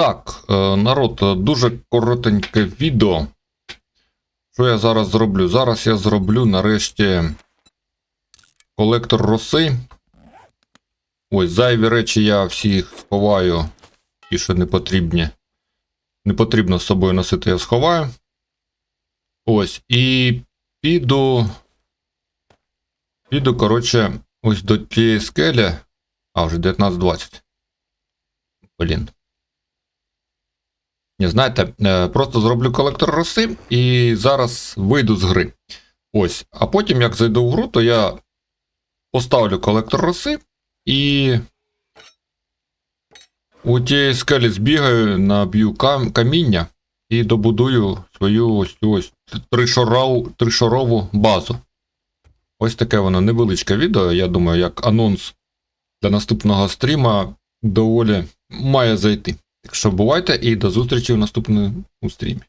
Так, е, народ, дуже коротеньке відео. Що я зараз зроблю? Зараз я зроблю нарешті колектор роси. Ось, зайві речі я всі сховаю. Ті, що не потрібні. Не потрібно з собою носити, я сховаю. Ось, і піду. Піду, коротше, ось до тієї скелі. А, вже 19.20. Блін. Знаєте, е, просто зроблю колектор роси і зараз вийду з гри. Ось. А потім, як зайду в гру, то я поставлю колектор роси і у тієї скелі збігаю, наб'ю кам- каміння і добудую свою ось ось тришорову базу. Ось таке воно невеличке відео. Я думаю, як анонс для наступного стріма доволі має зайти. Так що бувайте і до зустрічі в наступному стрімі.